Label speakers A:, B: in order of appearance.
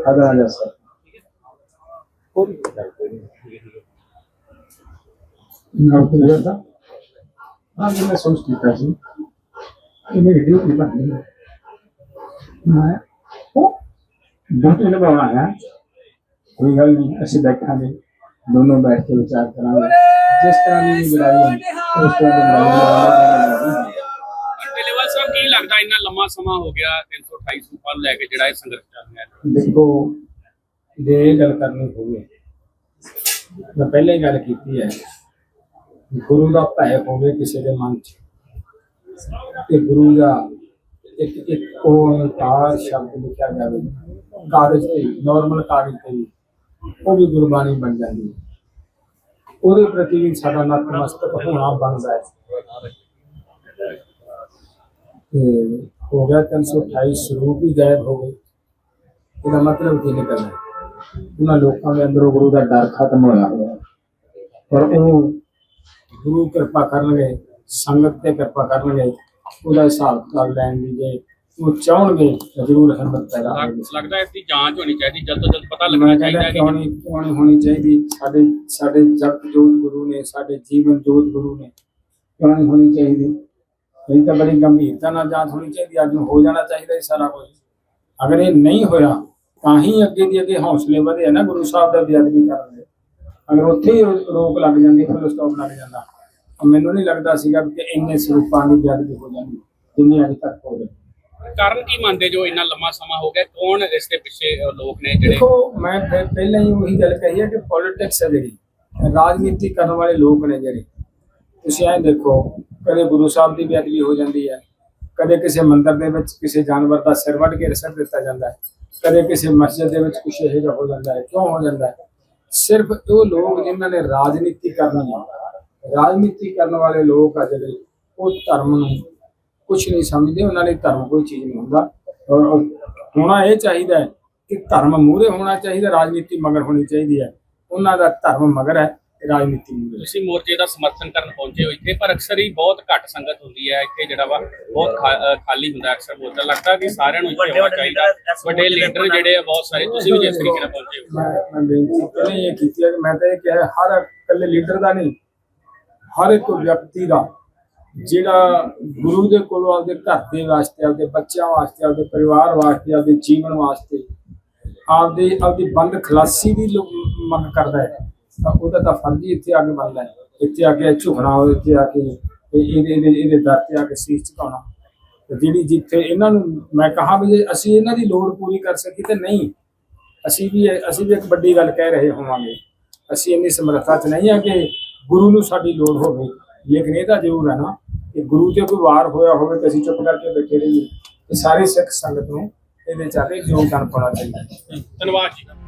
A: ਖਦਾ ਜਾ ਸਰ ਕੋਈ ਨਾ ਕੋਈ ਤਾਂ ਹਾਂ। ਮੈਂ ਸੋਚ ਕੀਤਾ ਸੀ ਇਹ ਮੇਰੀ ਡਿਊਟੀ ਬਣਦੀ ਹੈ ਮੈਂ ਉਹ ਡਿਊਟੀ ਨਿਭਾਉਣਾ ਹੈ ਕੋਈ ਗੱਲ ਨਹੀਂ ਅਸੀਂ ਬੈਠਾਂਗੇ ਦੋਨੋਂ ਬੈਠ ਕੇ ਵਿਚਾਰ ਕਰਾਂਗੇ ਜਿਸ ਤਰ੍ਹਾਂ ਦੀ ਲੜਾਈ ਉਸ ਤਰ੍ਹਾਂ ਦੀ ਲੜਾਈ ਲੜਾਂਗੇ
B: ਸਾਹਿਬ ਕੀ ਲੱਗਦਾ ਇੰਨਾ ਲੰਮਾ ਸਮਾਂ ਹੋ ਗਿਆ 328 ਸੂਪਾਂ ਨੂੰ ਲੈ ਕੇ ਜਿਹੜਾ ਇਹ ਸੰਘਰਸ਼ ਚੱਲ ਰਿਹਾ ਹੈ।
A: ਦੇਖੋ, ਜੇ ਇਹ ਗੱਲ ਕਰਨੀ ਹੋਵੇ, ਮੈਂ ਪਹਿਲੇ ਹੀ ਗੱਲ ਕੀਤੀ ਹੈ, ਗੁਰੂ ਦਾ ਭੈ ਹੋਵੇ ਕਿਸੇ ਦੇ ਮਨ 'ਚ, ਤੇ ਗੁਰੂ ਦਾ ਇੱਕ ਇੱਕ ਓੰਕਾਰ ਸ਼ਬਦ ਲਿਖਿਆ ਜਾਵੇ, ਕਾਗਜ਼ ਤੇ ਨਾਰਮਲ ਕਾਗਜ਼ ਤੇ ਉਹ ਵੀ ਗੁਰਬਾਣੀ ਬਣ ਜਾਂਦੀ ਹੈ। ਉਹਦੇ ਪ੍ਰਤੀ ਵੀ ਸਾਡਾ ਨਤਮਸਤਕ ਹੋਣਾ ਬਣਦਾ ਹੈ। ਤੇ ਹੋ ਗਿਆ 328 ਸਰੂਪ ਹੀ ਗਾਇਬ ਹੋ ਗਏ। ਇਹਦਾ ਮਤਲਬ ਕੀ ਨਿਕਲਦਾ ਹੈ? ਉਹਨਾਂ ਲੋਕਾਂ ਦੇ ਅੰਦਰੋਂ ਗੁਰੂ ਦਾ ਡਰ ਖਤਮ ਹੋਇਆ ਪਰ ਉਹ ਗੁਰੂ ਕਿਰਪਾ ਕਰਨਗੇ ਸੰਗਤ ਤੇ ਕਿਰਪਾ ਕਰਨਗੇ ਉਹਦਾ ਹਿਸਾਬ ਕਰ ਲੈਣ ਦੀ ਜੇ ਉਹ ਚਾਹਣਗੇ ਜ਼ਰੂਰ ਹਿੰਮਤ ਪੈਦਾ
B: ਲੱਗਦਾ ਇਸ ਦੀ ਜਾਂਚ ਹੋਣੀ ਚਾਹੀਦੀ ਜਲਦ ਤੋਂ ਜਲਦ ਪਤਾ ਲੱਗਣਾ ਚਾਹੀਦਾ
A: ਕਿਉਂ
B: ਕਿ
A: ਨਹੀਂ ਹੋਣੀ ਚਾਹੀਦੀ? ਸਾਡੇ ਸਾਡੇ ਜਗਤ ਜੋਤ ਗੁਰੂ ਨੇ ਸਾਡੇ ਜੀਵਨ ਜੋਤ ਗੁਰੂ ਨੇ ਕਿਉਂ ਨਹੀਂ ਹੋਣੀ ਚਾਹੀਦੀ? ਇਹ ਤਾਂ ਬੜੀ ਗੰਭੀਰਤਾ ਨਾਲ ਜਾਂਚ ਹੋਣੀ ਚਾਹੀਦੀ ਅੱਜ ਨੂੰ ਹੋ ਜਾਣਾ ਚਾਹੀਦਾ ਇਹ ਸਾਰਾ ਕੁਝ ਅਗਰ ਇਹ ਨਹੀਂ ਹੋਇਆ ਤਾਂ ਹੀ ਅੱਗੇ ਦੀ ਅੱਗੇ ਹੌਸਲੇ ਵਧੇ ਨਾ ਗੁਰੂ ਸਾਹਿਬ ਦਾ ਬੇਅਦਬੀ ਕਰਨ ਦੇ। ਅਗਰ ਉੱਥੇ ਹੀ ਰੋਕ ਲੱਗ ਜਾਂਦੀ ਫਿਰ ਸਟਾਪ ਲੱਗ ਜਾਂਦਾ। ਮੈਨੂੰ ਨਹੀਂ ਲੱਗਦਾ ਸੀਗਾ ਕਿ ਇੰਨੇ ਸਰੂਪਾਂ ਦੀ ਬੇਅਦਬੀ ਹੋ ਜਾਂਦੀ ਜਿੰਨੀ ਅੱਜ ਤੱਕ ਹੋ ਗਈ
B: ਕਾਰਨ ਕੀ ਮੰਨਦੇ ਜੋ ਇੰਨਾ ਲੰਮਾ ਸਮਾਂ ਹੋ ਗਿਆ? ਕੌਣ ਇਸ ਦੇ ਪਿੱਛੇ ਲੋਕ ਨੇ ਜਿਹੜੇ
A: ਦੇਖੋ ਮੈਂ ਪਹਿਲਾਂ ਹੀ ਉਹੀ ਗੱਲ ਕਹੀ ਹੈ ਕਿ ਪੋਲਿਟਿਕਸ ਹੈ ਜਿਹੜੀ ਰਾਜਨੀਤੀ ਕਰਨ ਵਾਲੇ ਲੋਕ ਨੇ ਜਿਹੜੇ। ਤੁਸੀਂ ਐਂ ਦੇਖੋ ਕਦੇ ਗੁਰੂ ਸਾਹਿਬ ਦੀ ਬੇਅਦਬੀ ਹੋ ਜਾਂਦੀ ਹੈ, ਕਦੇ ਕਿਸੇ ਮੰਦਿਰ ਦੇ ਵਿੱਚ ਕਿਸੇ ਜਾਨਵਰ ਦਾ ਸਿਰ ਵੱਢ ਕੇ ਰਸਟ ਦਿੱਤਾ ਜਾਂਦਾ ਹੈ, ਕਦੇ ਕਿਸੇ ਮਸਜਿਦ ਦੇ ਵਿੱਚ ਕੁਛ ਇਹੋ ਜਿਹਾ ਹੋ ਜਾਂਦਾ ਹੈ, ਕਿਉਂ ਹੋ ਜਾਂਦਾ ਹੈ? ਸਿਰਫ ਉਹ ਲੋਕ ਜਿਨ੍ਹਾਂ ਨੇ ਰਾਜਨੀਤੀ ਕਰਨੀ ਹੈ ਰਾਜਨੀਤੀ ਕਰਨ ਵਾਲੇ ਲੋਕ ਆ ਜਿਹੜੇ, ਉਹ ਧਰਮ ਨੂੰ ਕੁਝ ਨਹੀਂ ਸਮਝਦੇ, ਉਹਨਾਂ ਲਈ ਧਰਮ ਕੋਈ ਚੀਜ਼ ਨਹੀਂ ਹੁੰਦਾ ਔਰ ਹੋਣਾ ਇਹ ਚਾਹੀਦਾ ਹੈ ਕਿ ਧਰਮ ਮੂਹਰੇ ਹੋਣਾ ਚਾਹੀਦਾ, ਰਾਜਨੀਤੀ ਮਗਰ ਹੋਣੀ ਚਾਹੀਦੀ ਹੈ, ਉਹਨਾਂ ਦਾ ਧਰਮ ਮਗਰ ਹੈ। ਰਾਜਨੀਤੀ ਮੂਹਰੇ
B: ਤੁਸੀਂ ਮੋਰਚੇ ਦਾ ਸਮਰਥਨ ਕਰਨ ਪਹੁੰਚੇ ਹੋ ਇੱਥੇ ਪਰ ਅਕਸਰ ਹੀ ਬਹੁਤ ਘੱਟ ਸੰਗਤ ਹੁੰਦੀ ਹੈ ਇੱਥੇ ਜਿਹੜਾ ਵਾ ਬਹੁਤ ਖਾ- ਅ, ਖਾਲੀ ਹੁੰਦਾ ਅਕਸਰ ਮੋਰਚਾ। ਲੱਗਦਾ ਕਿ ਸਾਰਿਆਂ ਨੂੰ ਇੱਥੇ ਹੋਣਾ ਚਾਹੀਦਾ। ਵੱਡੇ ਲੀਡਰ ਜਿਹੜੇ ਆ ਬਹੁਤ ਸਾਰੇ। ਤੁਸੀਂ ਵੀ ਜਿਸ ਤਰੀਕੇ ਨਾਲ ਪਹੁੰਚੇ ਹੋ।
A: ਮੈਂ ਮੈਂ ਬੇਨਤੀ ਇਹ ਕੀਤੀ ਹੈ ਕਿ ਮੈਂ ਤਾਂ ਇਹ ਕਿਹਾ ਹਰ ਇਕੱਲੇ ਲੀਡਰ ਦਾ ਨਹੀਂ ਹਰ ਇੱਕ ਵਿਅਕਤੀ ਦਾ ਜਿਹੜਾ ਗੁਰੂ ਦੇ ਕੋਲੋਂ ਆਪਦੇ ਘਰ ਦੇ ਵਾਸਤੇ ਆਪਦੇ ਬੱਚਿਆਂ ਵਾਸਤੇ ਆਪਦੇ ਪਰਿਵਾਰ ਵਾਸਤੇ ਆਪਦੇ ਜੀਵਨ ਵਾਸਤੇ ਆਪਦੇ ਆਪਦੀ ਬੰਦ ਖਲਾਸੀ ਦੀ ਲੋ- ਮੰਗ ਕਰਦਾ ਹੈ। ਤਾਂ ਉਹਦਾ ਤਾਂ ਫਰਜ਼ ਹੀ ਇੱਥੇ ਆ ਕੇ ਬਣਦਾ ਹੈ। ਇੱਥੇ ਆ ਕੇ ਝੁਕਣਾ, ਇੱਥੇ ਆ ਕੇ ਇਹਦੇ ਇਹਦੇ ਇਹਦੇ ਦਰ ਤੇ ਆ ਕੇ ਸੀਸ ਝੁਕਾਉਣਾ। ਜਿਹੜੀ ਜਿੱਥੇ ਇਹਨਾਂ ਨੂੰ ਮੈਂ ਕਹਾ ਵੀ ਜੇ ਅਸੀਂ ਇਹਨਾਂ ਦੀ ਲੋੜ ਪੂਰੀ ਕਰ ਸਕੀ ਤੇ ਨਹੀਂ। ਅਸੀਂ ਵੀ ਅਸੀਂ ਵੀ ਇੱਕ ਵੱਡੀ ਗੱਲ ਕਹਿ ਰਹੇ ਹੋਵਾਂਗੇ। ਅਸੀਂ ਇੰਨੀ ਸਮਰੱਥਾ 'ਚ ਨਹੀਂ ਆ ਕਿ ਗੁਰੂ ਨੂੰ ਸਾਡੀ ਲੋੜ ਹੋਵੇ। ਲੇਕਿਨ ਇਹ ਤਾਂ ਜ਼ਰੂਰ ਹੈ ਨਾ ਕਿ ਗੁਰੂ ਤੇ ਕੋਈ ਵਾਰ ਹੋਇਆ ਹੋਵੇ ਤੇ ਅਸੀਂ ਚੁੱਪ ਕਰਕੇ ਬੈਠੇ ਰਹੀਏ। ਤੇ ਸਾਰੇ ਸਿੱਖ ਸੰਗਤ ਨੂੰ ਇਹਦੇ 'ਚ ਆ ਕੇ ਯੋਗਦਾਨ ਪਾਉਣਾ ਚਾਹੀਦਾ।
B: ਧੰਨਵਾਦ ਜੀ।